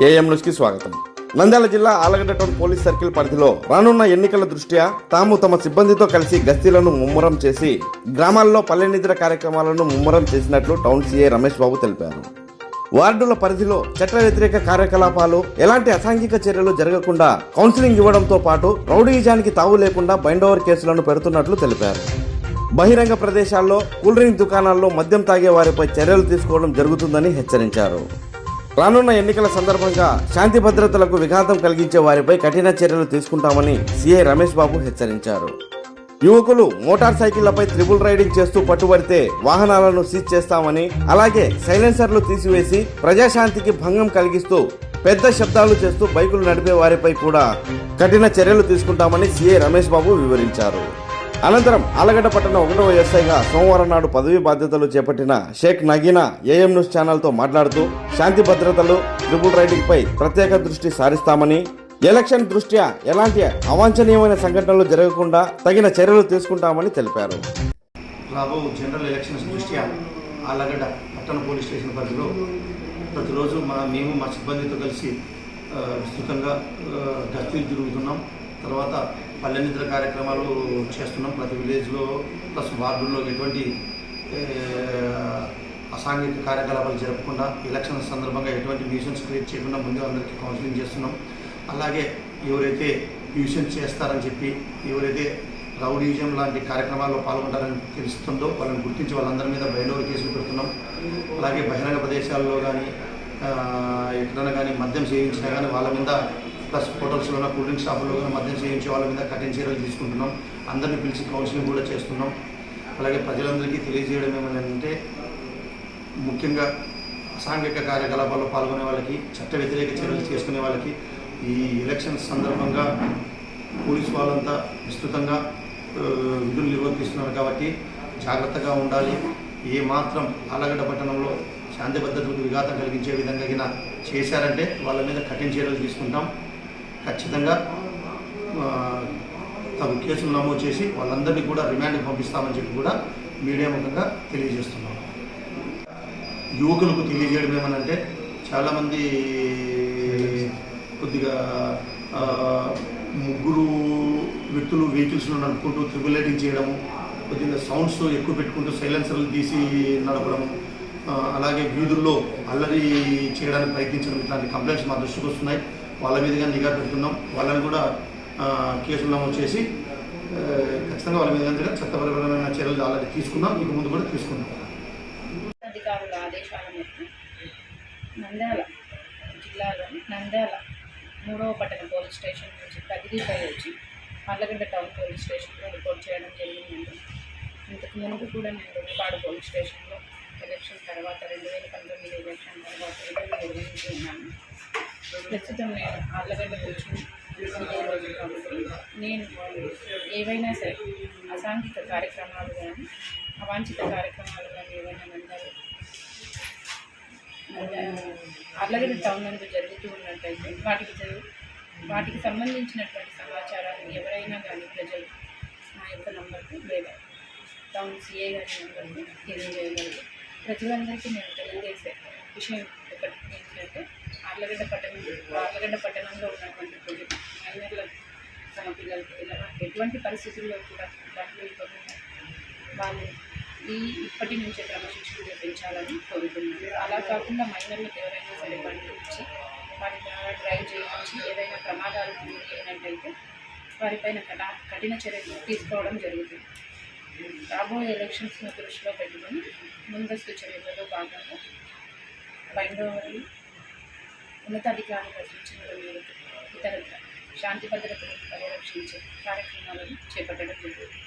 AM న్యూస్కి స్వాగతం. నంద్యాల జిల్లా ఆలగడ్డ టౌన్ పోలీస్ సర్కిల్ పరిధిలో రానున్న ఎన్నికల దృష్ట్యా తాము తమ సిబ్బందితో కలిసి గస్తీలను ముమ్మరం చేసి గ్రామాల్లో పల్లె నిద్ర కార్యక్రమాలను ముమ్మరం చేసినట్లు టౌన్ సీఏ రమేష్ బాబు తెలిపారు. వార్డుల పరిధిలో చట్ట వ్యతిరేక కార్యకలాపాలు ఎలాంటి అసాంఘిక చర్యలు జరగకుండా కౌన్సిలింగ్ ఇవ్వడంతో పాటు రౌడీజానికి తావు లేకుండా బైండోవర్ కేసులను పెడుతున్నట్లు తెలిపారు. బహిరంగ ప్రదేశాల్లో కూల్ డ్రింక్ దుకాణాల్లో మద్యం తాగే వారిపై చర్యలు తీసుకోవడం జరుగుతుందని హెచ్చరించారు. రానున్న ఎన్నికల సందర్భంగా శాంతి భద్రతలకు విఘాతం కలిగించే వారిపై కఠిన చర్యలు తీసుకుంటామని సీఐ రమేష్ బాబు హెచ్చరించారు. యువకులు మోటార్ సైకిళ్ళపై త్రిబుల్ రైడింగ్ చేస్తూ పట్టుబడితే వాహనాలను సీజ్ చేస్తామని అలాగే సైలెన్సర్లు తీసివేసి ప్రజాశాంతికి భంగం కలిగిస్తూ పెద్ద శబ్దాలు చేస్తూ బైకులు నడిపే వారిపై కూడా కఠిన చర్యలు తీసుకుంటామని సీఐ రమేష్ బాబు వివరించారు. అనంతరం ఆలగడ్డ పట్టణ ఒకటవ ఎస్ఐగా సోమవారం నాడు పదవీ బాధ్యతలు చేపట్టిన షేక్ నగీనా ఏఎం న్యూస్ ఛానల్తో మాట్లాడుతూ శాంతి భద్రతలు ట్రిపుల్ రైడింగ్పై ప్రత్యేక దృష్టి సారిస్తామని ఎలక్షన్ దృష్ట్యా ఎలాంటి అవాంఛనీయమైన సంఘటనలు జరగకుండా తగిన చర్యలు తీసుకుంటామని తెలిపారు. రాబో జనరల్ ఎలక్షన్స్ దృష్ట్యా ఆళ్ళగడ్డ పట్టణ పోలీస్ స్టేషన్ పరిధిలో ప్రతిరోజు మా మేము మా సిబ్బందితో కలిసి విస్తృతంగా గస్తీలు తిరుగుతున్నాం. తర్వాత పల్లెనిద్ర కార్యక్రమాలు చేస్తున్నాం. ప్రతి విలేజ్లో ప్లస్ వార్డుల్లో ఎటువంటి అసాంఘిక కార్యకలాపాలు జరపకుండా ఎలక్షన్ సందర్భంగా ఎటువంటి న్యూసెన్స్ క్రియేట్ చేయకుండా ముందు అందరికీ కౌన్సిలింగ్ చేస్తున్నాం. అలాగే ఎవరైతే న్యూసెన్స్ చేస్తారని చెప్పి ఎవరైతే రౌడీజం లాంటి కార్యక్రమాల్లో పాల్గొంటారని తెలుస్తుందో వాళ్ళని గుర్తించి వాళ్ళందరి మీద బయలుదేరి కేసులు పెడుతున్నాం. అలాగే బహిరంగ ప్రదేశాల్లో కానీ ఎక్కడైనా కానీ మద్యం సేవించినా కానీ వాళ్ళ మీద ప్లస్ హోటల్స్లో కూల్ డ్రింక్ షాపుల్లో కానీ మద్యం సేవించే వాళ్ళ మీద కఠిన చర్యలు తీసుకుంటున్నాం. అందరిని పిలిచి కౌన్సిలింగ్ కూడా చేస్తున్నాం. అలాగే ప్రజలందరికీ తెలియజేయడం ఏమనంటే ముఖ్యంగా అసాంఘిక కార్యకలాపాల్లో పాల్గొనే వాళ్ళకి చట్ట వ్యతిరేక చర్యలు చేసుకునే వాళ్ళకి ఈ ఎలక్షన్ సందర్భంగా పోలీస్ వాళ్ళంతా విస్తృతంగా విధులు నిర్వర్తిస్తున్నారు కాబట్టి జాగ్రత్తగా ఉండాలి. ఏ మాత్రం ఆలగడ్డ పట్టణంలో శాంతి భద్రతలకు విఘాతం కలిగించే విధంగా చేశారంటే వాళ్ళ మీద కఠిన చర్యలు తీసుకుంటాం. ఖచ్చితంగా తగు కేసులు నమోదు చేసి వాళ్ళందరినీ కూడా రిమాండ్కి పంపిస్తామని చెప్పి కూడా మీడియా ముఖంగా తెలియజేస్తున్నాం. యువకులకు తెలియజేయడం ఏమనంటే చాలామంది కొద్దిగా ముగ్గురు వ్యక్తులు వెహికల్స్లో నడుపుకుంటూ త్రిబుల్ చేయడము కొద్దిగా సౌండ్స్ ఎక్కువ పెట్టుకుంటూ సైలెన్సర్లు తీసి నడపడము అలాగే వీధుల్లో అల్లరి చేయడానికి ప్రయత్నించడం ఇట్లాంటి కంప్లైంట్స్ మా దృష్టికి వస్తున్నాయి. వాళ్ళ మీదుగా నిఘా పెడుతున్నాం. వాళ్ళని కూడా కేసులు నమోదు చేసి ఖచ్చితంగా వాళ్ళ మీద కనుక చట్టపరమైన చర్యలు ఆల్రెడీ తీసుకున్నాం ఇక ముందు కూడా తీసుకున్నాం నంద్యాల జిల్లాలోని నంద్యాల మూడవ పట్టణ పోలీస్ స్టేషన్ నుంచి కదిరిపై వచ్చి పర్లగడ్డ టౌన్ పోలీస్ స్టేషన్లో రిపోర్ట్ చేయడం జరిగిందండి. ఇంతకు ముందు కూడా నేను రొంపాడు పోలీస్ స్టేషన్లో ఎలక్షన్ తర్వాత రెండు వేల పంతొమ్మిది ఎలక్షన్ తర్వాత విధులు నిర్వహించి ఉన్నాను ప్రస్తుతం నేను ఆళ్ళగడ్డకు వచ్చి నేను ఏవైనా సరే అసాంఘిక కార్యక్రమాలు కానీ అవాంఛిత కార్యక్రమాలు కానీ ఏవైనా నంద్యాల అల్లగడ్డ టౌన్ జరుగుతూ ఉన్నట్టయితే వాటికి జరుగు వాటికి సంబంధించినటువంటి సమాచారాన్ని ఎవరైనా కానీ ప్రజలు నా యొక్క నంబర్కు లేదా టౌన్ సిఏ గారి నంబర్కి తెలియజేయగలరు. ప్రజలందరికీ నేను తెలియజేసే విషయం ఒకటి ఏంటంటే ఆర్లగడ్డ పట్టణం ఆర్లగడ్డ పట్టణంలో ఉన్నటువంటి ప్రజలు మైనర్ల తమ పిల్లలకి ఎటువంటి పరిస్థితుల్లో కూడా బట్టలు ఇవ్వకుండా వాళ్ళు ఈ ఇప్పటి నుంచే క్రమశిక్షణ పెంచాలని కోరుతున్నాను. అలా కాకుండా మైనర్లకు ఎవరైనా సరే బండి ఇచ్చి వారి డ్రైవ్ చేయించి ఏదైనా ప్రమాదాలు జరిగినట్టయితే వారిపైన కఠ కఠిన చర్యలు తీసుకోవడం జరుగుతుంది. రాబోయే ఎలక్షన్స్ను దృష్టిలో పెట్టుకొని ముందస్తు చర్యలలో భాగంగా బైండోవర్లు ఉన్నతాధికారుల సూచనల మేరకు ఇతర శాంతి భద్రతలను పరిరక్షించే కార్యక్రమాలను చేపట్టడం జరుగుతుంది.